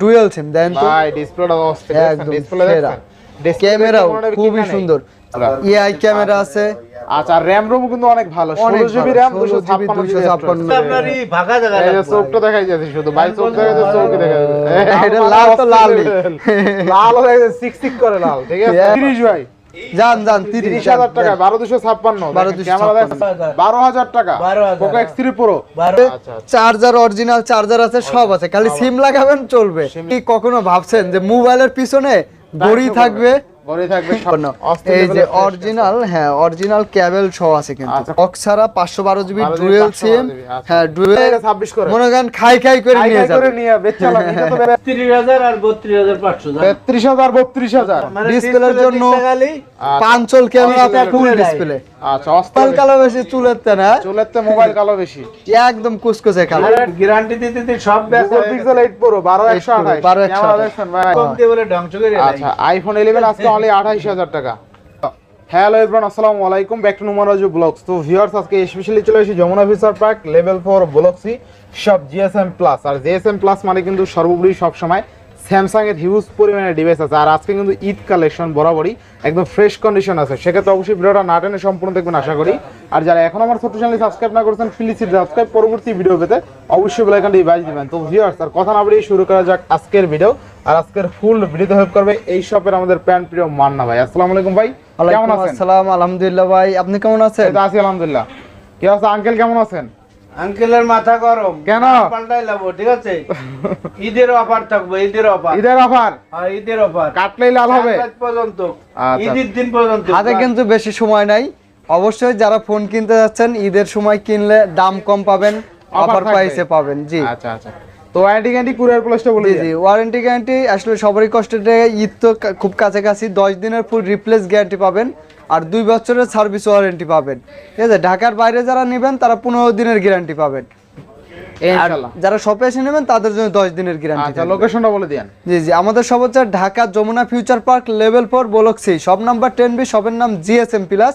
Dual SIM দেন তো ভাই ডিসপ্লেটা অস্থির ডিসপ্লে ডিসপ্লে ক্যামেরাও খুবই সুন্দর। এআই ক্যামেরা আছে। আচ্ছা র্যাম রোম কিন্তু অনেক ভালো। 16 জিবি র্যাম 16 GB, 256 জিবি 256 আপনার এই জায়গা এই যে চোখটা দেখাই যাচ্ছে শুধু ভাই চোখ দেখা যাচ্ছে চোখ দেখা যাচ্ছে। এটা লাল তো লাল। লাল হয়ে গেছে সিক সিক করে লাল ঠিক আছে. 30 ভাই। যান যান 30 30 হাজার টাকা 1256 1256 ক্যামেরা দেখছেন 12000 টাকা। 12,000 পোকো X3 Pro বারো আচ্ছা আচ্ছা। চার্জার অরিজিনাল চার্জার আছে সব আছে। খালি সিম লাগাবেন চলবে। কি কখনো ভাবছেন যে মোবাইলের পিছনে গড়ি থাকবে? ঘরে থাকবে সব এই যে অরিজিনাল হ্যাঁ অরিজিনাল ক্যাবেল সহ আছে কিন্তু। আচ্ছা। বক্স ছাড়া পাঁচশো বারো জিবি 12 GB, ডুয়েল 512 সিম আচ্ছা। হ্যাঁ ডুয়েল 26 করে। মনে করেন খাই খাই করে নিয়ে হাই করে নিয়ে বেচা লাগে এটা তো তিরিশ হাজার আর বত্রিশ হাজার পাঁচশো জান। 33000 32000 মানে ডিসপ্লের জন্য দিকটা ক্যামেরা ফুল ডিসপ্লে আচ্ছা পাল কালো বেশি চুলের না? চুলের মোবাইল কালো বেশি। একদম কুচকুচে কালো। গ্যারান্টি দিতে দিতে সব Google ব্যাপার 8 Pro 12128 12 ভাই। কম দিয়ে বলে ধ্বংস করে আচ্ছা আইফোন 11 আজকে অনলি 28000 টাকা। হ্যালো এভরিওয়ান আসসালামু আলাইকুম ব্যাক টু নুমারাজু ব্লগস তো ভিউয়ার্স আজকে স্পেশালি চলে এসেছি Jamuna future park level four block C সব জিএসএম প্লাস আর জিএসএম প্লাস মানে কিন্তু সর্বোপরি সব সময় স্যামসাং এর হিউজ পরিমাণে ডিভাইস আছে। আর আজকে কিন্তু ঈদ কালেকশন বরাবরই একদম ফ্রেশ কন্ডিশন আছে। সেক্ষেত্রে অবশ্যই ভিডিওটা না টেনে সম্পূর্ণ দেখবেন আশা করি। আর যারা এখন আমার ছোট্ট চ্যানেল সাবস্ক্রাইব না করেছেন প্লিজ সাবস্ক্রাইব পরবর্তী ভিডিও পেতে অবশ্যই বেল আইকনটি বাজ দিবেন। তো ভিউয়ার্স আর কথা না বাড়িয়ে শুরু করা যাক আজকের ভিডিও আর আজকের ফুল ভিডিওতে হেল্প করবে এই শপের আমাদের প্যান প্রিয় মান্না ভাই। আসসালামু আলাইকুম ভাই কেমন আছেন? আসসালাম আলহামদুলিল্লাহ ভাই। আপনি কেমন আছেন? আছি আলহামদুলিল্লাহ। কি আছে আঙ্কেল কেমন আছেন? আঙ্কেলের মাথা গরম। কেন? পাল্টাই লাবো ঠিক আছে? ঈদের অফার থাকবে ঈদের অফার। ঈদের অফার? আর ঈদের অফার। কাটলেই লাভ হবে? পর্যন্ত। আচ্ছা। ঈদের দিন পর্যন্ত। হাতে কিন্তু বেশি সময় নাই। অবশ্যই যারা ফোন কিনতে যাচ্ছেন ঈদের সময় কিনলে দাম কম পাবেন অফার। প্রাইসে পাবেন জি। আচ্ছা আচ্ছা। তো ওয়ারেন্টি গ্যারান্টি কুরিয়ার প্লাসটা বলে জি ওয়ারেন্টি গ্যারান্টি আসলে সবারই কষ্টের ঈদ তো খুব কাছাকাছি। দশ দিনের ফুল রিপ্লেস গ্যারান্টি পাবেন। আর দুই বছরের সার্ভিস ওয়ারেন্টি পাবেন। ঠিক আছে ঢাকার বাইরে যারা নেবেন তারা পনেরো দিনের গ্যারান্টি পাবেন। যারা শপে এসে নেবেন তাদের জন্য দশ দিনের গ্যারান্টি আচ্ছা লোকেশনটা বলে দিন জি জি আমাদের সব হচ্ছে Dhaka Jamuna future park level four block C সব নাম্বার টেন বি সবের নাম জিএসএম প্লাস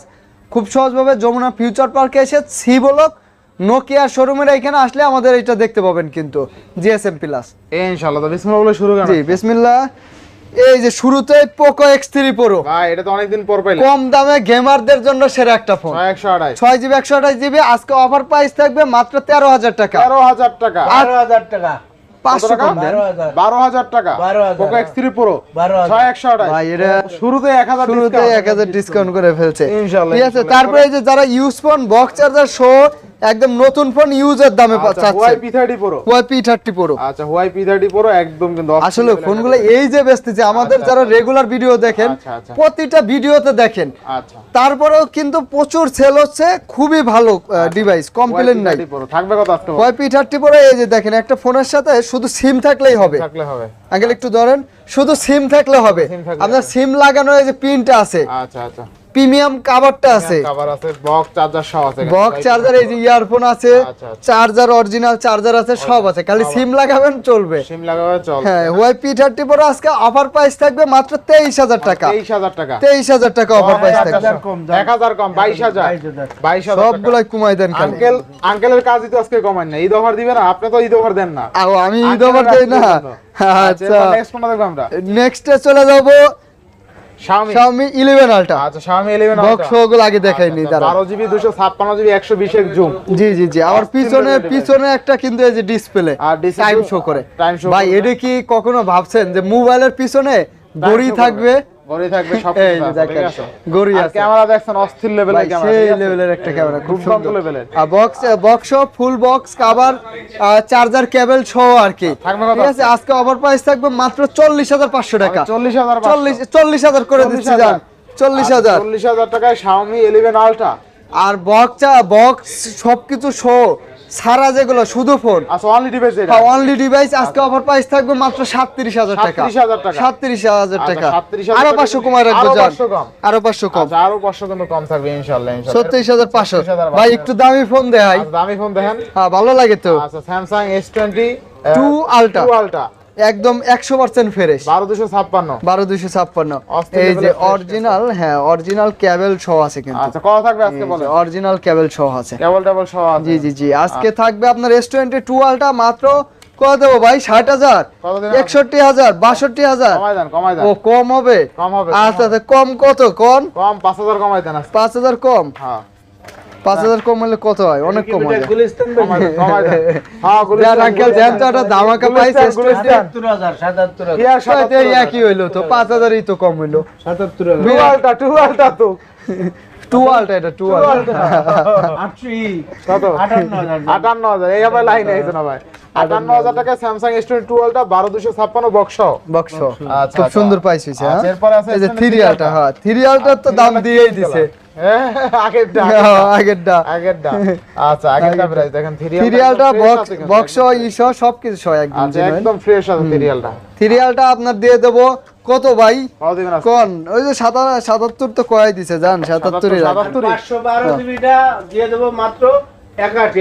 খুব সহজভাবে যমুনা ফিউচার পার্কে এসে সি ব্লক নোকিয়া শোরুমের এখানে আসলে আমাদের এটা দেখতে পাবেন কিন্তু জিএসএম প্লাস ইনশাআল্লাহ বিসমিল্লাহ বলে শুরু জি বিসমিল্লাহ। এই যে শুরুতে পোকো এক্স থ্রি প্রো ভাই এটা তো অনেকদিন পর পাইলাম। কম দামে গেমারদের জন্য সেরা একটা ফোন 128 ছয় জিবি একশো আঠাশ জিবি আজকে অফার প্রাইস থাকবে মাত্র তেরো হাজার টাকা। 13000 টাকা। বারো হাজার টাকা। পাঁচশো টাকা? কম বারো হাজার। 12000 টাকা। 12,000 পোকো X3 Pro 12,000 6128 ভাই এটা শুরুতে 1000 শুরুতে এক হাজার ডিসকাউন্ট করে ফেলছে। ইনশাআল্লাহ, ঠিক আছে তারপরে যে যারা ইউজ ফোন বক্স চার্জার সহ একদম নতুন ফোন ইউজের দামে আচ্ছা চাচ্ছে Huawei P30 Pro Huawei P thirty pro আচ্ছা Huawei P30 Pro একদম কিন্তু আসলে ফোনগুলো এই যে বেচতেছে আমাদের আচ্ছা, যারা। রেগুলার ভিডিও দেখেন। প্রতিটা ভিডিওতে দেখেন আচ্ছা। তারপরেও কিন্তু প্রচুর সেল হচ্ছে খুবই ভালো ডিভাইস কমপ্লেন নাই। P30 থাকবে কত আজকে ওয়াই পি থার্টি প্রো এই যে দেখেন একটা ফোনের সাথে শুধু সিম থাকলেই হবে। থাকলে হবে। একটু ধরেন শুধু সিম থাকলে হবে। আপনার সিম লাগানো এই যে পিনটা আছে আচ্ছা আচ্ছা। প্রিমিয়াম কাভারটা আছে। কভার আছে বক্স চার্জার সহ আছে বক্স চার্জার এই যে ইয়ারফোন আছে আচ্ছা, আচ্ছা। চার্জার অরিজিনাল চার্জার আছে সব আছে। খালি সিম লাগাবেন চলবে। সিম লাগাবে চল হ্যাঁ ওয়াই পি থার্টি প্রো আজকে অফার প্রাইস থাকবে মাত্র তেইশ হাজার টাকা। 23000 টাকা। তেইশ হাজার টাকা অফার প্রাইস থাকবে। হাজার কম দাম। 1000 কম 22000 22,000 22000 সবগুলাই কমাই দেন খালি। আঙ্কেল আঙ্কেলের কাজই তো আজকে কমাই না। ঈদ অফার দিবে না আপনি তো ঈদ অফার দেন না। আও আমি ঈদ অফার দেই না। আচ্ছা। নেক্সট কোনটা দেখব আমরা। নেক্সটে চলে যাব Xiaomi. Xiaomi 11 Ultra. আচ্ছা Xiaomi 11 বক্স ওগুলো আগে দেখাইনি দাঁড়া 12 জিবি 256 জিবি 120 এর জুম জি জি জি। আর পিছনে পিছনে একটা কিন্তু এই যে ডিসপ্লে আর টাইম শো করে। ভাই এটা কি কখনো ভাবছেন যে মোবাইলের পিছনে ঘড়ি থাকবে? থাকবে সব আছে, আর ক্যামেরা দেখছেন অস্থির লেভেলের ক্যামেরা সেই লেভেলের একটা ক্যামেরা খুব সুন্দর। লেভেলের আর box box full box cover charger cable সহ আর কি। ঠিক আছে আজকে অফার প্রাইস থাকবে মাত্র চল্লিশ হাজার পাঁচশো টাকা। 40000 চল্লিশ চল্লিশ হাজার করে দিচ্ছি চল্লিশ হাজার। 40000 টাকায় Xiaomi 11 Ultra আর বক্স বক্স সবকিছু সহ সারা যেগুলো শুধু ফোন আচ্ছা অনলি ডিভাইস এটা? অনলি ডিভাইস আজকে অফার প্রাইস থাকবে মাত্র সাতত্রিশ হাজার টাকা। 37,000 টাকা। সাতত্রিশ হাজার আচ্ছা, টাকা। 37,000 আরও টাকা পাঁচশো কিন্তু- কমায় রাখব আরও যান। 500 কম। আরও পাঁচশো কম। আচ্ছা আরও 500 কম থাকবে ইনশাআল্লাহ ইনশাআল্লাহ। ভাই একটু দামি ফোন দেখাই আচ্ছা, দামি ফোন দেখেন। হ্যাঁ ভালো লাগে তো। আচ্ছা Samsung S20 Two Ultra। 2 Ultra একদম একশো পার্সেন্ট ফ্রেশ। 12256 বারো দুইশো ছাপ্পান্ন। এই যে level এর fresh অরিজিনাল হ্যাঁ অরিজিনাল ক্যাবেল সহ আছে কিন্তু। আচ্ছা কত থাকবে আজকে বলেন? অরিজিনাল ক্যাবেল সহ আছে। কেবল টেবল সহ আছে। জি জি জি। আজকে থাকবে আপনার এস টুয়ালটা মাত্র কত দেবো ভাই? ষাট হাজার। একষট্টি হাজার বাষট্টি হাজার। ও কম হবে? কম হবে, আচ্ছা আচ্ছা কম কত? কম? কম পাঁচ হাজার কমাই দেন পাঁচ হাজার কম? হ্যাঁ। পাঁচ হাজার কম হলে কত হয়? অনেক কম হয়। হ্যাঁ ধামাকা পাইছে একই হইল তো পাঁচ হাজারই তো কম হইল। তো। টুয়ালটা এটা টুয়াল আটান্ন হাজার। এই আবার লাইন আইছে না ভাই। আটান্ন হাজার টাকা স্যামসাং এস টোয়েন্টি টুয়েলভটা বারো দুশো ছাপ্পান্ন বক্স বক্স আচ্ছা, খুব আচ্ছা। সুন্দর পাইছি হ্যাঁ আচ্ছা, এরপরে আছে এই যে S23 থ্রিয়ালটা হ্যাঁ তো দাম দিয়েই দিছে। আগেরটা হ্যাঁ, আগেরটা। আগেরটা। আগেরটা প্রাইস দেখেন থ্রিয়ালটা বক্স বক্স ইস সবকিছু সহ একদম একদম ফ্রেশ আছে থ্রিয়ালটা থ্রিয়ালটা আপনার দিয়ে দেবো। কত ভাই? কন কোন? ওই যে সাতা- সাতাত্তর তো কয়াই দিছে জান সাতাত্তর সাতাত্তর? জিবিটা দিয়ে দেবো মাত্র। একাশি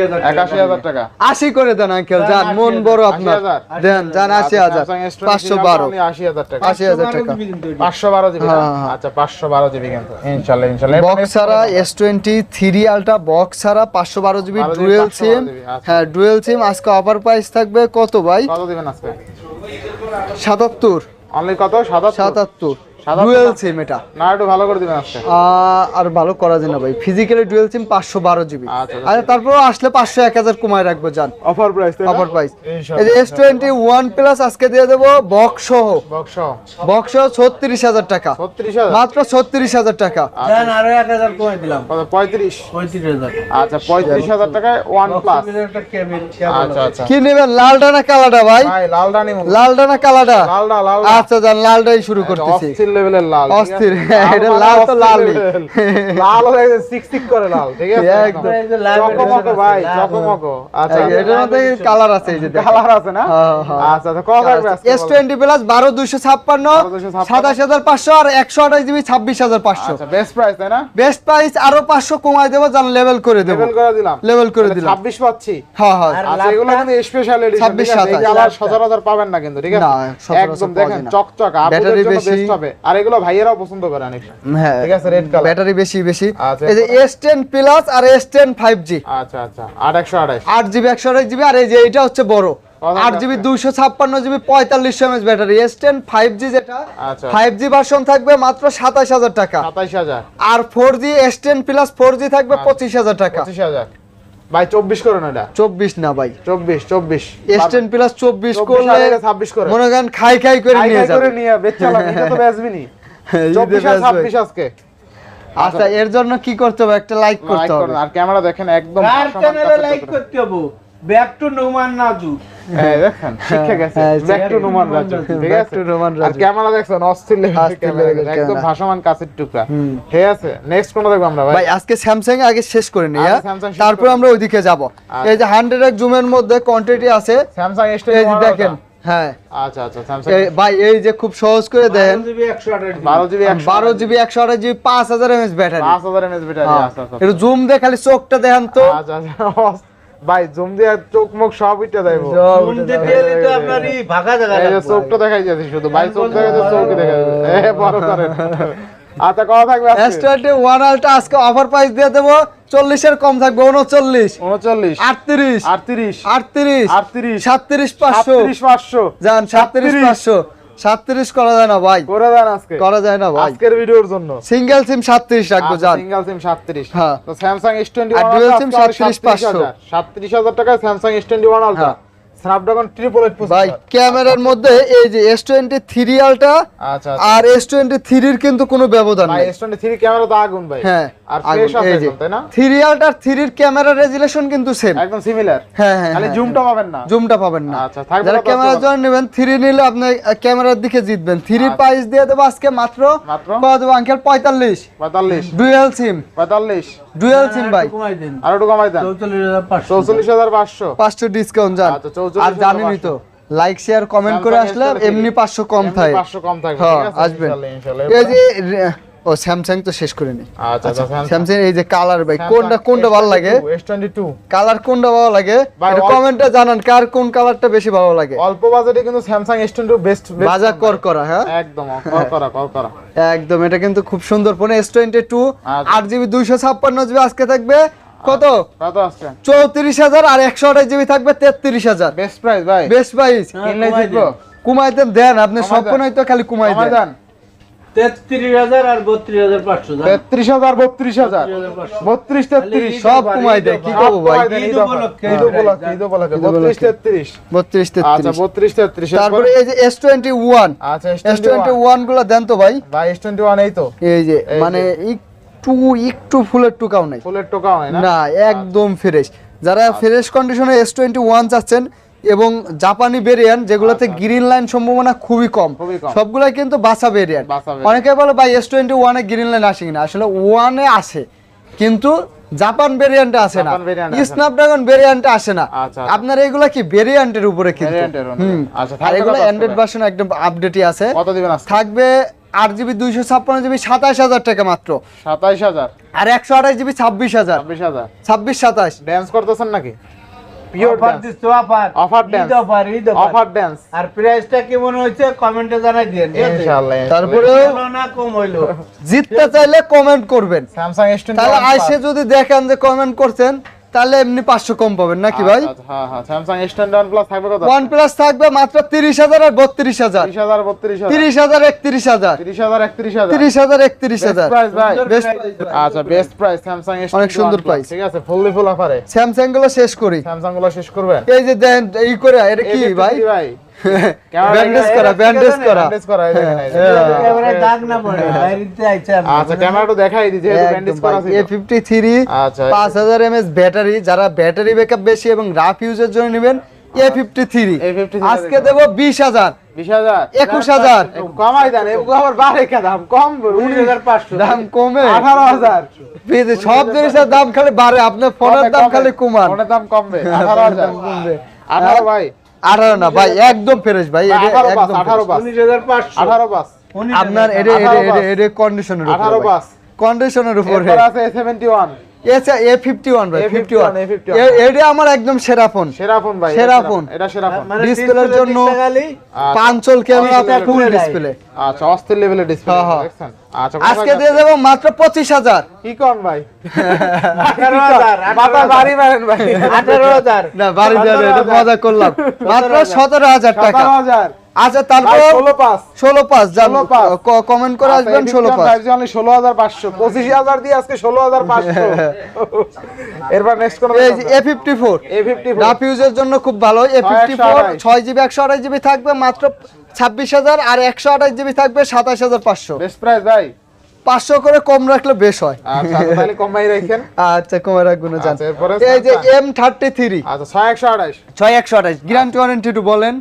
হাজার টাকা। আশি করে দেন আঙ্কেল জান মন বড় আপনার। আশি হাজার? দেন জান আশি হাজার। পাঁচশো বারো। আশি হাজার টাকা। আশি হাজার টাকা। জিবি কিন্তু এটা। পাঁচশো বারো জিবি হ্যাঁ, হ্যাঁ। আচ্ছা পাঁচশো বারো জিবি কিন্তু। ইনশাল্লাহ ইনশাল্লাহ। বক্স ছাড়া S twenty three ultra box ছাড়া পাঁচশো বারো জিবি ডুয়েল সিম আচ্ছা। হ্যাঁ ডুয়েল সিম আজকে অফার প্রাইস থাকবে কত ভাই? কত দিবেন আজকে? সাতাত্তর। অনলি কত? সাতাত্তর সাতাত্তর। সাতাত্তর? ডুয়েল সিম এটা। না একটু ভালো করে দিবেন আজকে। আর ভালো করা যায় না ভাই। ফিজিক্যালি ডুয়েল সিম পাঁচশো বারো জিবি আচ্ছা, আর তারপর আসলে পাঁচশো এক কমায় রাখব যান অফার প্রাইস অফার প্রাইস এই যে এস টোয়েন্টি ওয়ান প্লাস আজকে দিয়ে দেবো বক্স সহ বক্স বক্স সহ ছত্রিশ হাজার টাকা। ছত্রিশ হাজার? মাত্র ছত্রিশ হাজার টাকা। দেন আরও এক হাজার দিলাম। কত? পঁয়ত্রিশ? পঁয়ত্রিশ হাজার। আচ্ছা পঁয়ত্রিশ হাজার টাকায় ওয়ান প্লাস আচ্ছা আচ্ছা। কি নেবেন? লালটা না কালাটা ভাই? ভাই লাল রানি লালটা না কালাটা লালটা লাল আচ্ছা যান লালটাই শুরু করতেছি। লেভেলের লাল অস্থির। এটা মানে লাল তো level। লাল হয়ে গেছে সিক সিক করে লাল ঠিক আছে? একদম। চকমকো ভাই চকমকো। আচ্ছা এটার মধ্যে কালার আছে এই যে কালার আছে না? হ্যাঁ, হ্যাঁ। আচ্ছা আচ্ছা কত থাকবে আজকে এস বলো? টোয়েন্টি প্লাস বারো দুইশো ছাপ্পান্ন 1256 সাতাশ হাজার পাঁচশো আর একশো আঠাশ জিবি ছাব্বিশ হাজার পাঁচশো। আচ্ছা বেস্ট প্রাইস তাই না? বেস্ট প্রাইস আরও পাঁচশো কমাই দেবো যান লেভেল করে দেবো। লেভেল করে দিলাম। লেভেল করে দিলাম। ছাব্বিশ পাচ্ছি? হ্যাঁ হ্যাঁ। আচ্ছা এগুলো কিন্তু স্পেশাল এডিশন 26, 27 আবার সচরাচর পাবেন না কিন্তু ঠিক আছে? না, একদম দেখেন চকচক ব্যাটারি জন্য বেস্ট হবে। আর এগুলো ভাইয়েরাও পছন্দ করে অনেক হ্যাঁ ঠিক আছে রেড কালার ব্যাটারি বেশি বেশি। আচ্ছা, এই যে এস টেন প্লাস আর এস টেন ফাইভ জি আচ্ছা আচ্ছা আট একশো আঠাশ। আট জিবি একশো আঠাশ জিবি আর এই যে এটা হচ্ছে বড়। কত আট জিবি দুইশো ছাপ্পান্ন জিবি পঁয়তাল্লিশশো MS battery S ten five G যেটা আচ্ছা। ফাইভ জি ভার্সন থাকবে মাত্র সাতাশ হাজার টাকা। সাতাইশ হাজার। আর four G S ten plus four G থাকবে আচ্ছা। পঁচিশ হাজার টাকা। ভাই করুন এটা। না ভাই। চব্বিশ চব্বিশ। এস টেন প্লাস চব্বিশ 24 করলে আর এটা 26 করে। মনে করেন খাই খাই করে নিয়ে করে যাবে। নিয়ে এটা তো আর আজকে। আচ্ছা এর জন্য কি করতে হবে? একটা লাইক করতে হবে। আর ক্যামেরা দেখেন একদম আর ক্যামেরা লাইক করতে হবে। ব্যাক টু নোমান নাজু হ্যাঁ, দেখেন শিক্ষা গেছে। হ্যাঁ, back to back to Noman Numan Raju Raju, ঠিক আছে? to Numan আর ক্যামেরা দেখছেন অস্থির লেভেলের অস্থির ক্যামেরা level এর একদম ভাসমান কাঁচের টুকরা। ঠিক আছে? নেক্সট কোনটা দেখব আমরা ভাই? ভাই আজকে স্যামসাং আগে শেষ করে নিই আগে হ্যাঁ? Samsung শেষ তারপর আমরা ওইদিকে যাব। আচ্ছা। এই যে হান্ড্রেড এক জুমের মধ্যে কোয়ান্টিটি আছে। স্যামসাং এস এই যে দেখেন হ্যাঁ। আচ্ছা আচ্ছা স্যামসাং ভাই এই যে খুব সহজ করে দেন। জিবি একশো আঠাশ বারো জিবি বারো জিবি একশো আঠাশ জিবি পাঁচ হাজার এমএস ব্যাটারি। এমএস ব্যাটারি আচ্ছা আচ্ছা জুম দিয়ে খালি চোখটা দেখান তো। আচ্ছা আচ্ছা ভাই জুম দিয়ে চোখ মুখ সব উঠে থেকে যাবে। এলে তো আপনার এই ফাঁকা জায়গা এই। চোখটা দেখাই যাচ্ছে শুধু। ভাই চোখ দেখা যাচ্ছে চোখ দেখা যাচ্ছে। এ বড় করেন আচ্ছা কথা থাকবে আজকে? এস ওয়ান আলটা আজকে অফার প্রাইস দিয়ে দেবো চল্লিশের কম থাকবে উনচল্লিশ উনচল্লিশ আটত্রিশ। আটত্রিশ। আটত্রিশ। আটত্রিশ। সাতত্রিশ পাঁচশো। সাতত্রিশ পাঁচশো। যান সাতত্রিশ 37 পাঁচশো। সাতত্রিশ করা যায় না ভাই। করে দেন আজকে। করা যায় না ভাই। আজকের ভিডিওর জন্য। সিঙ্গেল সিম সাতত্রিশ রাখব যান সিঙ্গেল সিম সাতত্রিশ। হ্যাঁ। তো এস টোয়েন্টি আর 37,500 সাতত্রিশ হাজার। টাকায় আলট্রা হ্যাঁ। স্ন্যাপড্রাগন ট্রিপল এইট ভাই ক্যামেরার মধ্যে এই যে এস টোয়েন্টি থ্রি আলটা আচ্ছা। আর এস টোয়েন্টি থ্রির কিন্তু কোনো ব্যবধান নেই। এস টোয়েন্টি থ্রি ক্যামেরা তো আগুন ভাই। হ্যাঁ। আর আগুন, ফ্রেশ আছে এই যে একদম, তাই না? থ্রি আলটার থ্রির ক্যামেরা রেজুলেশন কিন্তু সেম একদম সিমিলার হ্যাঁ হ্যাঁ খালি হ্যাঁ, জুমটা পাবেন না। জুমটা পাবেন না। আচ্ছা, যারা কত ক্যামেরার নেবেন থ্রি নিলে আপনি ক্যামেরার দিকে জিতবেন। আচ্ছা। প্রাইস দিয়ে দেবো আজকে মাত্র। মাত্র? কত আঙ্কেল পঁয়তাল্লিশ। পঁয়তাল্লিশ। ডুয়েল সিম পঁয়তাল্লিশ। ডুয়েল সিম ভাই। কমাই দিন। আর একটু কমাই দেন। ডিসকাউন্ট যান। আচ্ছা, 44,500 আর জানেনই তো লাইক শেয়ার কমেন্ট করে আসলে এমনি পাঁচশো কম থাকে। 500 কম থাকবে ঠিক আছে? আসবেন। ইনশাআল্লাহ, ইনশাআল্লাহ। এই যে রে- ও স্যামসাং তো শেষ করে নি। আচ্ছা আচ্ছা স্যামসাং এই যে কালার ভাই কোনটা কোনটা ভালো লাগে? S22 কালার কোনটা ভালো লাগে? এটা কমেন্টে জানান কার কোন কালারটা বেশি ভালো লাগে? অল্প বাজেটে কিন্তু স্যামসাং S22 বেস্ট বাজার কর করা হ্যাঁ? একদম কল করা কল করা একদম এটা কিন্তু খুব সুন্দর ফোন এস টোয়েন্টি টু আচ্ছা। আট জিবি দুইশো ছাপ্পান্ন জিবি আজকে থাকবে। কত? কত আসছে? চৌত্রিশ হাজার আর একশো আঠাশ জিবি থাকবে তেত্রিশ হাজার। বেস্ট প্রাইস ভাই। বেস্ট প্রাইস কিনলে কমাই কুমাইতেন দেন আপনি সব। তো খালি কুমাই দেন। তেত্রিশ হাজার আর বত্রিশ হাজার পাঁচশো তেত্রিশ হাজার বত্রিশ হাজার। বত্রিশ তেত্রিশ সব কমাই দেয়, কি করব ভাই? কমাই দেন, ঈদ ঈদ অফার। উপলক্ষে। ঈদ উপলক্ষে ঈদ উপলক্ষে। ঈদ বত্রিশ তেত্রিশ। বত্রিশ আচ্ছা তেত্রিশ বত্রিশ তেত্রিশ। তারপরে এই যে এস টোয়েন্টি ওয়ান আচ্ছা এস টোয়েন্টি ওয়ানগুলো দেন তো ভাই। ভাই এস টোয়েন্টি ওয়ান এই তো। এই যে মানে একটু একটু ফুলের টুকাও নাই। ফুলের টোকা হয় না? না একদম ফ্রেশ যারা ফ্রেশ কন্ডিশনে এস টোয়েন্টি ওয়ান চাচ্ছেন এবং জাপানি ভেরিয়েন্ট যেগুলোতে গ্রিন লাইন সম্ভাবনা খুবই কম। সবগুলাই কিন্তু বাসা ভেরিয়েন্ট অনেকে বলে ভাই এস টোয়েন্টি ওয়ানে গ্রিন লাইন আসে কিনা আসলে ওয়ানে আসে কিন্তু জাপান ভেরিয়েন্টে আসে না। স্ন্যাপড্রাগন ভেরিয়েন্টে আসে না। আচ্ছা, আচ্ছা। আপনার এগুলা কি ভেরিয়েন্টের উপরে কিন্তু। হুম। আচ্ছা, থাকবে এগুলো অ্যান্ড্রয়েড ভার্সন একদম আপডেটই আছে। থাকবে আট জিবি দুইশো ছাপ্পান্ন জিবি সাতাশ হাজার টাকা মাত্র। সাতাইশ হাজার? আর একশো আঠাশ জিবি ছাব্বিশ হাজার। ছাব্বিশ হাজার? ছাব্বিশ সাতাশ। ড্যান্স করতেছেন নাকি? Pure offer dance offer. Offer dance offer, Eid offer. Offer dance আর প্রাইসটা কেমন হয়েছে? কমেন্টে জানাই দিন ঠিক আছে? ইনশাআল্লাহ। তারপরেও না কম হইল? জিততে চাইলে কমেন্ট করবেন। স্যামসাং এস তাহলে আইসে যদি দেখেন যে কমেন্ট করছেন তাহলে এমনি পাঁচশো কম পাবেন নাকি ভাই? হ্যাঁ হ্যাঁ ওয়ান প্লাস থাকবে কত? ওয়ান প্লাস থাকবে মাত্র তিরিশ হাজার আর বত্রিশ হাজার। তিরিশ হাজার একত্রিশ হাজার। তিরিশ হাজার একত্রিশ হাজার। আচ্ছা বেস্ট প্রাইস স্যামসাং অনেক সুন্দর প্রাইস ঠিক আছে ফুললি ফুল অফারে স্যামসাংগুলো শেষ করি। স্যামসাংগুলো শেষ করবেন। এই যে দেন এই করে এটা কি ভাই? ভাই ব্যান্ডেজ করা ব্যান্ডেজ করা। ব্যান্ডেজ করা এই দেখেন এই যে। একেবারে দাগ না পড়ে বাইরেতে আইছে আচ্ছা ক্যামেরাটা দেখাই দিই যেহেতু ব্যান্ডেজ করা ছিল। এ আচ্ছা পাঁচ হাজার এমএস ব্যাটারি যারা ব্যাটারি ব্যাকআপ বেশি এবং রাফ ইউজের জন্য নেবেন এ ফিফটি থ্রি A53 আজকে দেবো বিশ হাজার। একুশ হাজার। কমাই দেন আবার বাড়ে দাম? কম উনিশ হাজার পাঁচশো। দাম কমে। আঠারো হাজার। সব জিনিসের দাম খালি বাড়ে আপনার ফোনের দাম খালি কমান। ফোনের দাম কমবে। আঠারো হাজার। দাম কমবে। আঠারো ভাই। 18 না ভাই একদম ফ্রেশ ভাই এটা একদম 18 পাস 19500 18 পাস আপনার এটা এটা এটা কন্ডিশনের উপর 18 পাস কন্ডিশনের উপর। আছে 71 এ ফিফটি ওয়ান ভাই। ফিফটি ওয়ান আমার একদম সেরা ফোন। সেরা ফুল ডিসপ্লে লেভেলের আজকে দিয়ে মাত্র 25000 হাজার। মজা করলাম। মাত্র 17000 টাকা। আচ্ছা তারপর ষোলো পাস ষোলো পাঁচ যান 16 পাস। কমেন্ট করে আচ্ছা, আসবেন ষোলো পাঁচ। ষোলো হাজার পাঁচশো পঁচিশ দিয়ে আজকে ষোলো হাজার পাঁচশো। এরপর নেক্সট কোন এই রাফ ইউজের জন্য খুব ভালো এ ফিফটি ফোর 128 ছয় জিবি একশো আঠাশ জিবি থাকবে মাত্র ছাব্বিশ হাজার আর একশো আঠাশ জিবি থাকবে সাতাশ হাজার পাঁচশো। বেস্ট প্রাইস ভাই। পাঁচশো করে কম রাখলে বেশ হয়। আচ্ছা তাহলে কমাই রাখেন। আচ্ছা কমে রাখবেন জান। আচ্ছা, এই যে। এম থার্টি থ্রি আচ্ছা ছয় একশো আঠাশ ছয় একশো আঠাশ গ্যারান্টি ওয়ারেন্টি বলেন।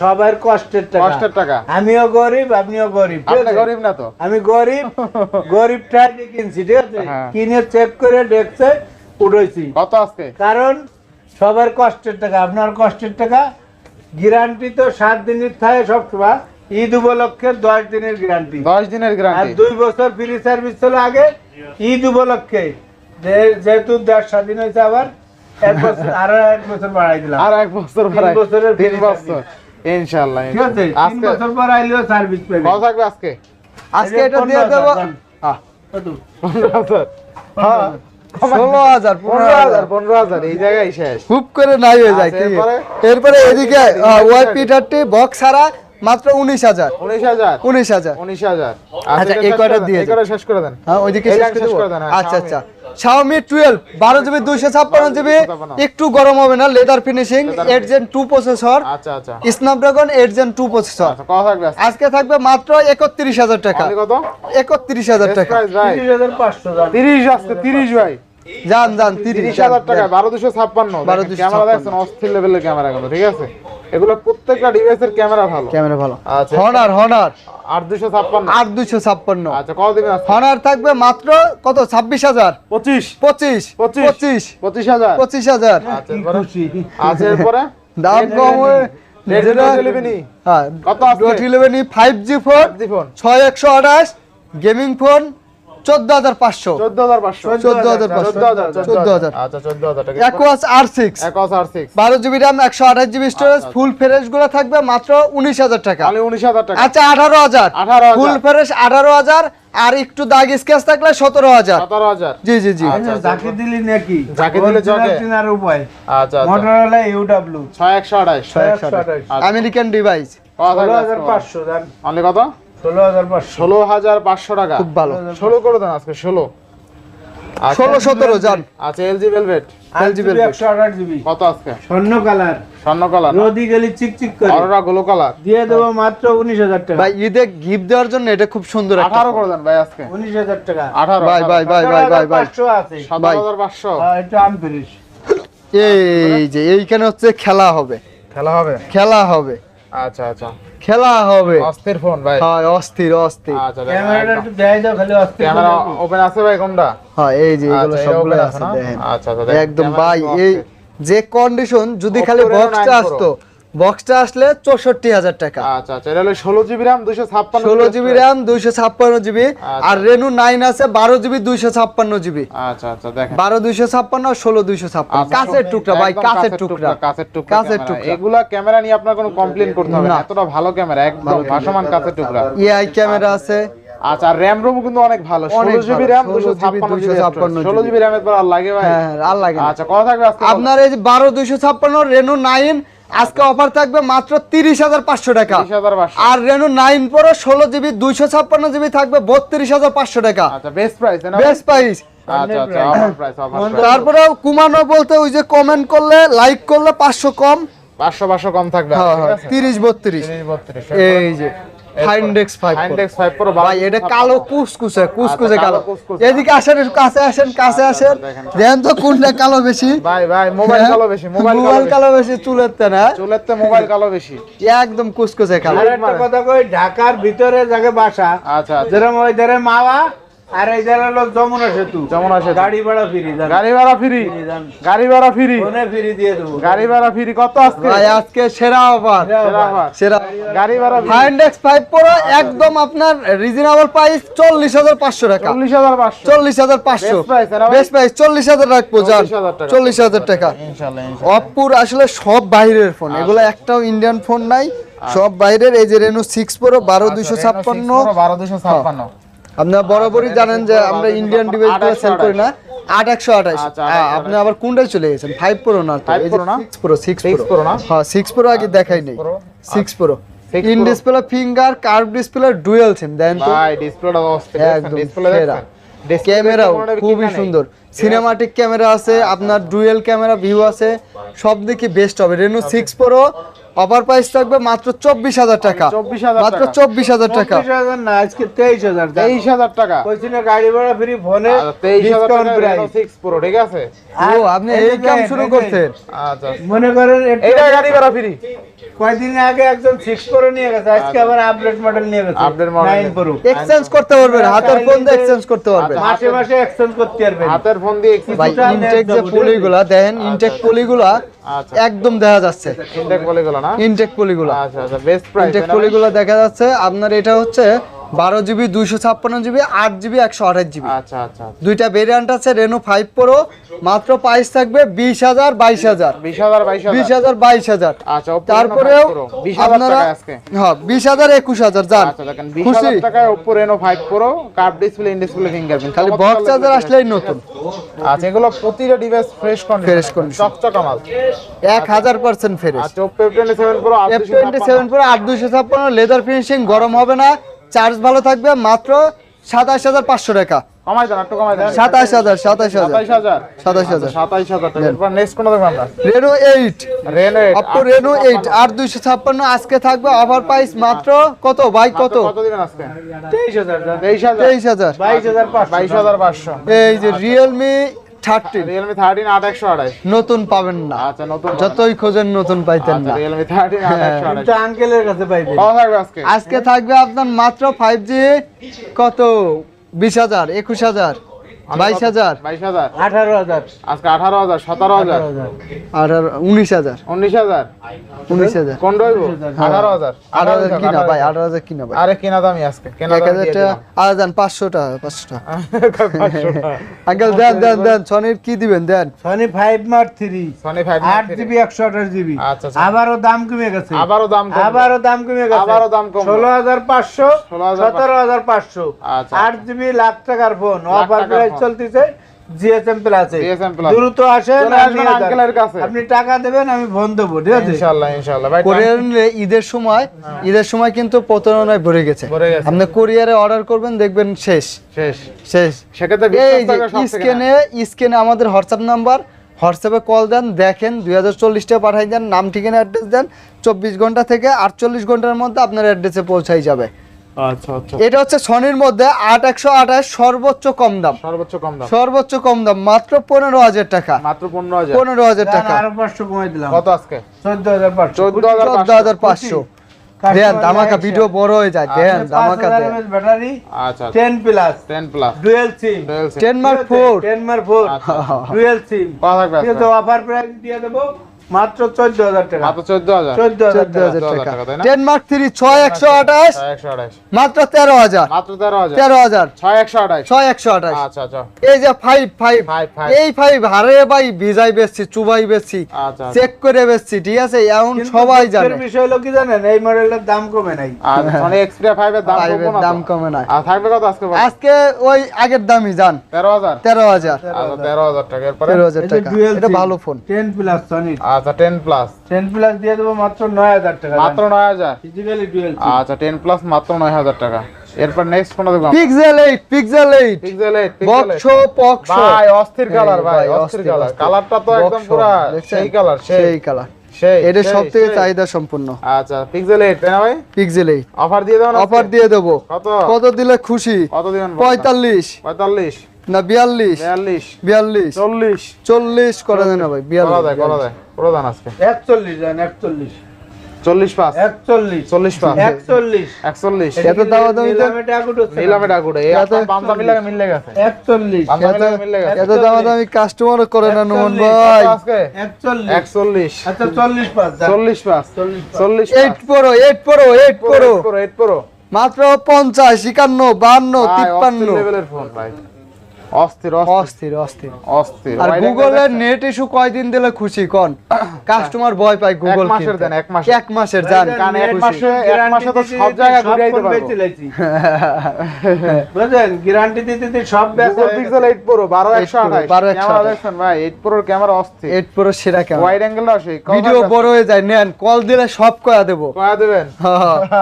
সবার কষ্টের টাকা। কষ্টের টাকা। আমিও গরিব আপনিও গরিব? গরিব না তো। আমি গরিব গরিব কিনছি ঠিক আছে? হ্যাঁ। কিনে চেক করে দেখছে উঠেছি। কত আজকে? কারণ সবার কষ্টের টাকা আপনার কষ্টের টাকা। গ্যারান্টি তো সাত দিনের থাকে সব সময় ঈদ উপলক্ষে দশ দিনের গ্যারান্টি। দশ দিনের আর গ্যারান্টি দুই বছর ফ্রি সার্ভিস ছিল আগে ঈদ উপলক্ষে। যেহেতু দেশ স্বাধীন হয়েছে আবার আরও এক বছর বাড়াই দিলাম। আর এক বছর তিন তিন বছর। ইনশাআল্লাহ ঠিক আছে তিন বছর পর আইলেও সার্ভিস পেবে। কত থাকবে আজকে? আজকে এটা দিয়ে দেবো আহ, কত? হ্যাঁ। ষোলো হাজার পনেরো পনেরো হাজার হাজার পনেরো হাজার এই জায়গায় শেষ। খুব করে নাই হয়ে যায় আচ্ছা, এরপরে? এদিকে ওয়াই পিটারটি বক্স ছাড়া মাত্র উনিশ হাজার। উনিশ হাজার। উনিশ হাজার। উনিশ হাজার। আচ্ছা, এই কয়টা দেন, দিয়ে শেষ করে দেন? হ্যাঁ ওইদিকে শেষ করে দেন, হ্যাঁ, আচ্ছা। Xiaomi। আচ্ছা শাওমি টুয়েলভ বারো জিবি দুইশো ছাপ্পান্ন জিবি একটু গরম হবে না লেদার ফিনিশিং 8 জেন 2 প্রসেসর আচ্ছা আচ্ছা। স্ন্যাপড্রাগন 8 জেন টু প্রসেসর আচ্ছা কত থাকবে আজকে? থাকবে মাত্র একত্রিশ হাজার টাকা। কত? একত্রিশ হাজার Best টাকা। price ভাই। তিরিশ হাজার পাঁচশো দাম। তিরিশ আজকে তিরিশ ভাই। যান যান তিরিশ হাজার টাকা বারো দুশো ছাপ্পান্ন 12,256 ক্যামেরা দেখছেন অস্থির লেভেলের ক্যামেরা গুলো ঠিক আছে? এগুলো প্রত্যেকটা ডিভাইসের ক্যামেরা ভালো। ক্যামেরা ভালো। আচ্ছা। হনার হনার আট দুশো ছাপ্পান্ন। আট দুইশো ছাপ্পান্ন। আচ্ছা কত দিবেন হনার থাকবে মাত্র কত? ছাব্বিশ হাজার? পঁচিশ। পঁচিশ। পঁচিশ। পঁচিশ। পঁচিশ হাজার। পঁচিশ হাজার। আচ্ছা এরপরে। আচ্ছা এরপরে? দাম কম হয়ে Redmi যেটা- Note 11 হ্যাঁ। কত ইলেভেন ফাইভ জি ফোন ছয় একশো আঠাশ গেমিং ফোন চোদ্দ হাজার পাঁচশো। চোদ্দ হাজার পাঁচশো। চোদ্দ হাজার চোদ্দ হাজার আচ্ছা চোদ্দ হাজার একোয়াস আর সিক্স একশ আর সিক্স বারো জিবি র্যাম একশো আঠাশ জিবি স্টোরেজ ফুল ফ্রেশগুলো থাকবে মাত্র উনিশ হাজার টাকা। উনিশ হাজার টাকা। আচ্ছা আঠারো হাজার। 18,000 ফুল ফ্রেশ আঠারো হাজার। আর একটু দাগ স্কেচ থাকলে সতেরো হাজার। সতেরো হাজার। জি জি জি। আচ্ছা, দিলি নাকি? ঝাঁকি দিলে Original উপায়। আচ্ছা আচ্ছা। ইউডাব্লিউ ছয় একশো আঠাশ। একশো আঠাশ। আমেরিকান ডিভাইস হাজার পাঁচশো কত? ষোলো হাজার পাঁচশো ষোলো হাজার পাঁচশো টাকা। খুব ভালো। ষোলো করে দেন আজকে ষোলো। আচ্ছা, ষোলো সতেরো যান আচ্ছা এলজি ভেলভেট আট LG একশো আঠাশ জিবি। কত আজকে? স্বর্ণ কালার। স্বর্ণ কালার রোদি গেলি চিকচিক করে। Aurora glow colour. দিয়ে দেবো মাত্র উনিশ হাজার টাকা। ভাই ঈদে গিফট দেওয়ার জন্য এটা খুব সুন্দর আঠারো করে দেন ভাই আজকে। উনিশ হাজার টাকা। আঠারো ভাই ভাই ভাই ভাই ভাই ভাই। পাঁচশো আছে। সতেরো হাজার পাঁচশো। হ্যাঁ, এটা আনফিনিশ এই যে এইখানে হচ্ছে খেলা হবে। খেলা হবে? খেলা হবে। আচ্ছা আচ্ছা। খেলা হবে। অস্থির ফোন ভাই। হ্যাঁ অস্থির অস্থির। আচ্ছা ক্যামেরাটা একটু। দেখাই দাও খালি অস্থির ক্যামেরা ওপেন আছে ভাই কোনটা? হ্যাঁ এই যে এগুলো আচ্ছা, সবগুলো আছে দেখেন। আচ্ছা আচ্ছা একদম ভাই এই যে কন্ডিশন যদি খালি বক্সটা আসতো বক্সটা আসলে চৌষট্টি হাজার টাকা। আচ্ছা আচ্ছা এটা হলো ষোলো জিবি র্যাম দুইশো ছাপ্পান্ন ষোলো জিবি র্যাম দুইশো ছাপ্পান্ন জিবি। আচ্ছা। আর রেনু নাইন আছে বারো জিবি দুইশো ছাপ্পান্ন জিবি। আচ্ছা আচ্ছা দেখেন। বারো দুইশো ছাপ্পান্ন ষোলো দুইশো ছাপ্পান্ন। কাছের টুকরা ভাই কাছের টুকরা কাছের টুকরা কাছের টুকরা। এগুলা ক্যামেরা নিয়ে আপনার কোনো কমপ্লেন করতে হবে না। এতটা ভালো ক্যামেরা একদম ভাসমান কাছের টুকরা। ইআই ক্যামেরা আছে। আচ্ছা র্যাম রোম কিন্তু অনেক ভালো। ষোলো জিবি র্যাম 16 দুশো ছাপ্পান্ন ষোলো জিবি আর লাগে ভাই। হ্যাঁ হ্যাঁ, আর লাগে আচ্ছা থাকবে আপনার এই যে বারো দুইশো ছাপ্পান্ন রেনু নাইন আজকে অফার থাকবে মাত্র তিরিশ হাজার পাঁচশো টাকা। আর রেনু নাইন প্রো ষোলো জিবি দুইশো ছাপ্পান্ন জিবি থাকবে বত্রিশ হাজার পাঁচশো টাকা। বেস্ট প্রাইস বেস্ট প্রাইস আচ্ছা আচ্ছা তারপরে কুমানো বলতে ওই যে কমেন্ট করলে লাইক করলে পাঁচশো কম। পাঁচশো পাঁচশো কম থাকবে। হ্যাঁ হ্যাঁ তিরিশ বত্রিশ। এই যে। Find X five Find X five pro ভাই এটা কালো কুসকুসে কুসকুসে আচ্ছা, কালো কালো। এদিকে আসেন কাছে আসেন কাছে আসেন। দেখেন। তো কোনটা কালো বেশি? ভাই ভাই মোবাইল কালো বেশি মোবাইল কালো বেশি। চুলের তে না? চুলের তে মোবাইল কালো বেশি। একদম কুসকুসে কালো। কথা কই ঢাকার ভিতরে যাকে বাসা আচ্ছা আচ্ছা। যেরকম ওই ধরে মাওয়া আর এই ধারে হলো যমুনা সেতু। যমুনা সেতু। গাড়ি ভাড়া ফ্রি গাড়ি ভাড়া ফ্রি। গাড়ি ভাড়া ফ্রি। ফোনে ফ্রি দিয়ে দেবো। গাড়ি ভাড়া ফ্রি। কত আজকে? ভাই আজকে সেরা অফার। সেরা গাড়ি ভাড়া ফাইন্ডেক্স ফাইভ প্রো একদম আপনার রিজনেবল প্রাইস চল্লিশ হাজার পাঁচশো টাকা? বেস্ট প্রাইস চল্লিশ হাজার রাখব যান 40,000 টাকা। চল্লিশ হাজার টাকা। ইনশাল্লাহ অপুর আসলে সব বাইরের ফোন। এগুলো একটাও ইন্ডিয়ান ফোন নাই। সব বাইরের এই যে রেনু সিক্স প্রো বারো দুইশো ছাপ্পান্ন। বারো দুশো ছাপ্পান্ন। আপনারা বরাবরই জানেন যে আমরা ইন্ডিয়ান ডিভাইসগুলো সেল করি না। আট একশো আঠাশ। আচ্ছা, 828 আপনি আবার কোনটায় চলে গেছেন? ফাইভ প্রো না তো? 5 Pro না? সিক্স প্রো সিক্স 6 না? হ্যাঁ সিক্স প্রো আগে দেখাই নেই। Six pro in display finger curve display dual SIM দেন তো ডিসপ্লেটা একদম সেরা। দেখছেন? ক্যামেরাও খুবই সুন্দর। সিনেমাটিক ক্যামেরা আছে আপনার ডুয়েল ক্যামেরা ভিউ আছে। সব দিকে বেস্ট হবে Reno six pro offer price থাকবে মাত্র চব্বিশ হাজার টাকা। মাত্র চব্বিশ হাজার টাকা। না আজকে তেইশ হাজার তেইশ হাজার টাকা। গাড়ি ভাড়া ফ্রি ফোনে আচ্ছা, তেইশ হাজার ডিসকাউন্ট টাকা প্রাইস সিক্স প্রো ঠিক আছে? ও আপনি এই কাম শুরু করছেন। আচ্ছা। মনে করেন এটা- গাড়ি ভাড়া ফ্রি। কয়দিন আগে একজন সিক্স করে নিয়ে গেছে আজকে আবার আপডেট মডেল নিয়ে গেছে। Update model প্রো এক্সচেঞ্জ করতে পারবেন হাতের ফোন দিয়ে এক্সচেঞ্জ করতে পারবেন। আচ্ছা, মাসে মাসে এক্সচেঞ্জ করতে পারবেন। হাতের ফোন দিয়ে ভাই ইনটেক যে পলিগুলা দেখেন ইনটেক পলিগুলা আচ্ছা। একদম দেখা যাচ্ছে। ইনটেক না? ইনটেক পলিগুলো। আচ্ছা আচ্ছা বেস্ট প্রাইস ইনটেক পলিগুলো দেখা যাচ্ছে। আপনার এটা হচ্ছে বারো জিবি দুইশো ছাপ্পান্ন জিবি আট জিবি একশো আঠাশ জিবি। আচ্ছা আচ্ছা দুইটা ভেরিয়েন্ট আছে রেনো ফাইভ প্রো মাত্র প্রাইস থাকবে বিশ হাজার বাইশ হাজার। বিশ হাজার বাইশ বিশ হাজার হাজার বাইশ হাজার। আচ্ছা Oppo তারপরেও Reno 5 Pro, 20,000 আপনারা টাকা আজকে। হ্যাঁ বিশ হাজার একুশ হাজার যান। আচ্ছা খুশি? টাকায় Oppo Reno five pro curve display in display fingerprint খালি বক্স চার্জার আসলেই নতুন। আচ্ছা এগুলো প্রতিটা device fresh condition Fresh condition। চকচকা মাল। এক হাজার পার্সেন্ট ফেরেস আচ্ছা Oppo twenty seven pro F twenty seven pro আট দুইশো ছাপ্পান্ন লেদার ফিনিশিং গরম হবে না। চার্জ ভালো থাকবে মাত্র সাতাশ হাজার পাঁচশো টাকা। কমাই দেন একটু কমাই দেন। সাতাশ হাজার সাতাশ হাজার। সাতাশ হাজার। নেক্সট কোনটা আমরা? Reno eight Reno Reno eight আর দুইশো ছাপ্পান্ন আজকে থাকবে অফার প্রাইস মাত্র কত? ভাই কত? কত দিবেন আজকে? তেইশ হাজার তেইশ হাজার। তেইশ হাজার। বাইশ হাজার বাইশ হাজার পাঁচশো। এই যে রিয়েলমি থার্টিন রিয়েলমি থার্টিন আট একশো আড়াই নতুন পাবেন না। আচ্ছা নতুন যতই খোঁজেন নতুন পাইতেন আচ্ছা না। রিয়েলমি থার্টিন আট একশো আড়াই আঙ্কেলের কাছে পাইবেন। আজকে? আজকে থাকবে আপনার মাত্র ফাইভ জি কত? বিশ হাজার একুশ হাজার। বাইশ হাজার। বাইশ হাজার। আঠারো হাজার। আজকে আঠারো হাজার সতেরো হাজার। আঠারো উনিশ হাজার। উনিশ হাজার। উনিশ হাজার। কোন রইব আঠারো হাজার। আঠারো হাজার কিনা ভাই আঠারো হাজার। কিনা ভাই। আরে কেনা দামি আজকে কেনা এক হাজার টাকা। আর দেন পাঁচশো টাকা পাঁচশো টাকা। আঙ্কেল দেন দেন দেন সনির কি দিবেন দেন? Sony five mark three Sony five আট জিবি একশো আঠাশ জিবি আচ্ছা, আচ্ছা। আবারও দাম কমে গেছে। আবারও দাম আবারও দাম কমে গেছে। আবারও দাম কমবে। ষোলো হাজার পাঁচশো সতেরো হাজার পাঁচশো। আচ্ছা। আট জিবি লাখ টাকার ফোন অফার প্রাইস ফোন। চলতেছে জিএসএম প্লাসে। দ্রুত আসেন। আঙ্কেলের কাছে। আপনি টাকা দেবেন আমি ফোন দেবো ঠিক আছে? ইনশাআল্লাহ ইনশাআল্লাহ। ভাই কোরিয়ার ঈদের সময় ঈদের সময় কিন্তু প্রতারণায় ভরে গেছে। আপনি কোরিয়ারে অর্ডার করবেন দেখবেন শেষ। শেষ। শেষ। সেক্ষেত্রে এই স্ক্যানে স্ক্যানে আমাদের হোয়াটসঅ্যাপ নাম্বার হোয়াটসঅ্যাপে কল দেন দেখেন দুই হাজার চল্লিশটা পাঠাই দেন নাম ঠিকানা অ্যাড্রেস দেন চব্বিশ ঘণ্টা থেকে আটচল্লিশ ঘণ্টার মধ্যে আপনার অ্যাড্রেসে পৌঁছাই যাবে। এটা হচ্ছে সনির মধ্যে আট একশো আঠাশ সর্বোচ্চ কম দাম। সর্বোচ্চ কম দাম। সর্বোচ্চ কম দাম মাত্র পনেরো হাজার টাকা। মাত্র পনেরো হাজার। পনেরো হাজার টাকা। পাঁচশো কমাই দিলাম। কত আজকে? চোদ্দ হাজার পাঁচশো। চোদ্দ হাজার পাঁচশো। দেন ধামাকা ভিডিও বড় হয়ে যায়। দেন ধামাকা দেন। ব্যাটারি আচ্ছা ten plus ten plus dual SIM dual SIM ten mark four ten mark four আচ্ছা। সিম কত থাকবে ঠিক অফার প্রাইস দিয়ে দেবো। মাত্র চোদ্দ হাজার টাকা। মাত্র চোদ্দ হাজার চোদ্দ হাজার চোদ্দ হাজার 14,000 টাকা টাকা, তাই না? টেন মার্ক থ্রি ছয় একশো আঠাশ। একশো আঠাশ। মাত্র তেরো হাজার মাত্র তেরো হাজার তেরো হাজার ছয় একশো আঠাশ। ছয় একশো আঠাশ। আচ্ছা আচ্ছা। এই যে ফাইভ ফাইভ Five, five। এই ফাইভ হারে ভাই ভিজাই বেচছি চুবাই বেচছি আচ্ছা চেক করে বেচছি ঠিক আছে? কিন্তু সবাই জানে। বিষয় হলো কি জানেন? এই মডেলটার দাম কমে নাই। আর মানে এক্সপিরিয়া ফাইভের দাম Five কমবো এর না দাম কমে নাই। আর থাকবে কত আজকে আজকে ওই আগের দামই যান তেরো হাজার তেরো হাজার আচ্ছা তেরো হাজার টাকা এরপরে টাকা। এটা ভালো ফোন টেন প্লাস সনি আচ্ছা টেন প্লাস টেন প্লাস দিয়ে দেবো মাত্র নয় হাজার টাকা মাত্র নয় হাজার? ফিজিক্যালি ডুয়েল আচ্ছা টেন প্লাস মাত্র নয় হাজার টাকা। এরপর নেক্সট দেখলাম Pixel eight Pixel eight Pixel eight বক্সো পক্সো ভাই অস্থির কালার ভাই অস্থির কালার কালারটা তো একদম পুরা? সেই কালার সেই। সেই কালার এটা সব থেকে চাহিদা সম্পূর্ণ আচ্ছা পিক্সেল এইট তাই না ভাই? পিক্সেল এইট অফার দিয়ে দেবেন অফার দিয়ে দেবো। কত? কত দিলে খুশি? কত দিবেন পঁয়তাল্লিশ। পঁয়তাল্লিশ। না বিয়াল্লিশ। বিয়াল্লিশ। বিয়াল্লিশ। চল্লিশ। চল্লিশ করে দেন না ভাই করা বিয়াল্লিশ। প্রধান আজকে। একচল্লিশ যান একচল্লিশ। চল্লিশ পাঁচ। একচল্লিশ। চল্লিশ পাঁচ। একচল্লিশ। একচল্লিশ। এত নিলামে মিলে গেছে। একচল্লিশ। কাস্টমার করে না নোমন ভাই? একচল্লিশ। আচ্ছা চল্লিশ পাঁচ চল্লিশ পাঁচ। চল্লিশ এইট এইট এইট মাত্র পঞ্চাশ একান্ন বান্ন তিপ্পান্ন। লেভেলের ফোন ভাই। অস্থির অস্থির। অস্থির অস্থির। আর নেট ইস্যু কয়দিন দিলে খুশি? কোন? কাস্টমার ভয় পায় গুগল এক মাসের দেন এক মাস এক মাসের জান। এক মাসে এক মাসে তো সব জায়গা ঘুরে দিতে বুঝলেন? গ্যারান্টি দিতে দিতে সব পিক্সেল 8 প্রো ভাই? 8 প্রোর ক্যামেরা অস্থির। 8 প্রো সেরা ক্যামেরা ওয়াইড অ্যাঙ্গেল আছে ভিডিও বড় হয়ে যায়। নেন কল দিলে সব কয়া দেব। কয়া দেবেন?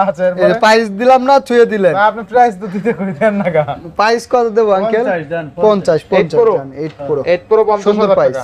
আচ্ছা প্রাইস দিলাম না ছুঁয়ে দিলেন। আপনি প্রাইস তো দিতে কই দেন না গা? প্রাইস কত দেব আঙ্কেল 50 দেন 50 50 8 প্রো 8 প্রো 50 টাকা।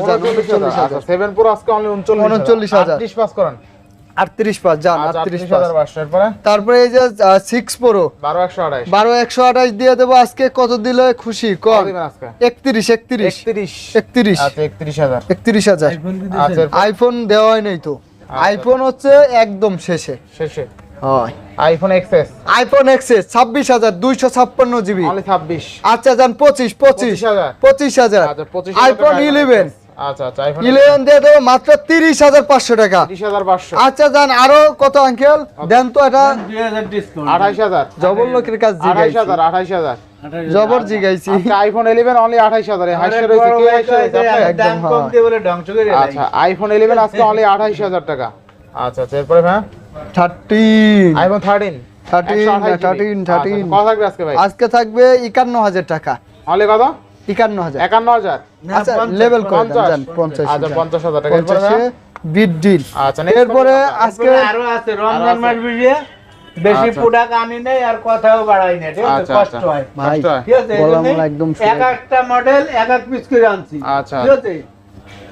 সেভেন প্রো আজকে অনলি উনচল্লিশ উনচল্লিশ হাজার। পাস করেন। আটত্রিশ পাঁচ যান আচ্ছা আটত্রিশ আটত্রিশ পাঁচ হাজার পাঁচশো এরপরে? তারপরে এই যে সিক্স প্রো বারো একশো আঠাইশ বারো একশো আঠাশ দিয়ে দেবো আজকে কত দিলে খুশি? কম। একত্রিশ একত্রিশ। একত্রিশ। একত্রিশ। আচ্ছা হাজার। একত্রিশ হাজার। আইফোন আচ্ছা? দেওয়াই নেই তো। আইফোন হচ্ছে একদম শেষে। শেষে। হয়। আইফোন এক্সএস আইফোন ছাব্বিশ হাজার দুইশো ছাপ্পান্ন জিবি। ছাব্বিশ। আচ্ছা যান পঁচিশ পঁচিশ। 25,000 পঁচিশ হাজার। আইফোন ইলেভেন আচ্ছা আচ্ছা ইলেভেন দিয়ে দেবো মাত্র তিরিশ হাজার পাঁচশো টাকা। পাঁচশো। আচ্ছা যান আরও কত আঙ্কেল? দেন তো এটা। হাজার আঠাইশ হাজার। জবর লোকের কাছে আঠাইশ হাজার আঠাইশ হাজার। জবর জিগাইছি। আইফোন ইলেভেন অনলি রয়েছে কে? আমি একদম কম হ্যাঁ। দিয়ে বলে ধ্বংস করে আচ্ছা আইফোন আজকে অনলি আঠাইশ হাজার টাকা। আচ্ছা আচ্ছা এরপরে হ্যাঁ থার্টিন আইফোন থার্টিন 13, 13, 13 কত থাকবে আজকে ভাই? আজকে থাকবে একান্ন হাজার টাকা। অনলি কত? একান্ন হাজার। একান্ন হাজার? আচ্ছা পঞ্চাশ, লেভেল করে পঞ্চাশ। পঞ্চাশ আচ্ছা হাজার। টাকা এরপরে পঞ্চাশে? বিট ডিল আচ্ছা এরপরে আজকে আরও আছে রমজান মাস ভিডিও বেশি। প্রোডাক্ট আনি নেই আর কথাও বাড়াই না ঠিক আছে? কষ্ট। হয়। ভাই কষ্ট। ঠিক আছে এই গলা জন্যে মলা একদম এক একটা মডেল এক এক পিস করে আনছি। আচ্ছা। ঠিক আছে?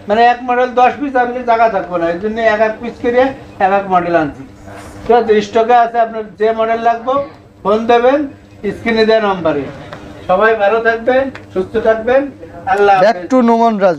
মানে এক মডেল দশ পিস আনলে জায়গা থাকবে না। এই জন্য এক এক পিস করে এক এক মডেল আনছি। ঠিক আছে স্টকে আছে আপনার যে মডেল লাগবে ফোন দেবেন স্ক্রিনে দেওয়া নম্বরে সবাই ভালো থাকবেন সুস্থ থাকবেন। আল্লাহ ব্যাক হাফেজ। টু নোমান রাজু।